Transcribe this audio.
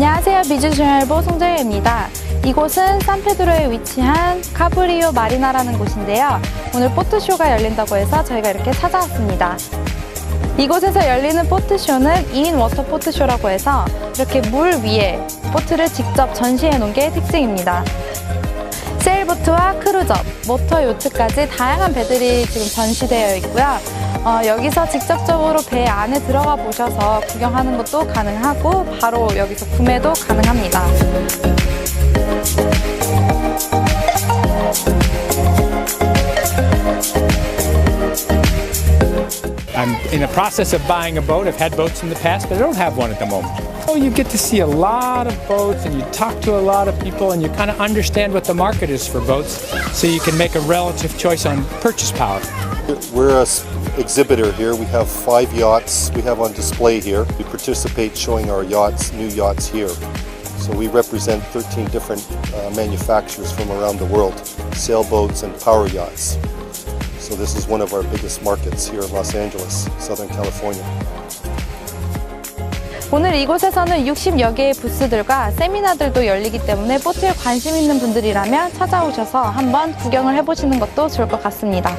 비즈저널보 송정혜입니다. 이곳은 산페드로에 위치한 카브리오 마리나라는 곳인데요. 오늘 포트쇼가 열린다고 해서 저희가 이렇게 찾아왔습니다. 이곳에서 열리는 포트쇼는 2인 워터 포트쇼라고 해서 이렇게 물 위에 보트를 직접 전시해 놓은 게 특징입니다. 세일보트와 크루저, 모터 요트까지 다양한 배들이 지금 전시되어 있고요. 어, 여기서 직접적으로 배 안에 들어가 보셔서 구경하는 것도 가능하고 바로 여기서 구매도 가능합니다. I'm in the process of buying a boat. I've had boats in the past, but I don't have one at the moment. Oh, you get to see a lot of boats and you talk to a lot of people and you kind of understand what the market is for boats so you can make a relative choice on purchase power. We're a s- exhibitor here. We have five yachts we have on display here. We participate showing our yachts, new yachts here. So we represent 13 different uh, manufacturers from around the world, sailboats and power yachts. So this is one of our biggest markets here in Los Angeles, Southern California. 오늘 이곳에서는 60여 개의 부스들과 세미나들도 열리기 때문에 보트에 관심 있는 분들이라면 찾아오셔서 한번 구경을 해보시는 것도 좋을 것 같습니다.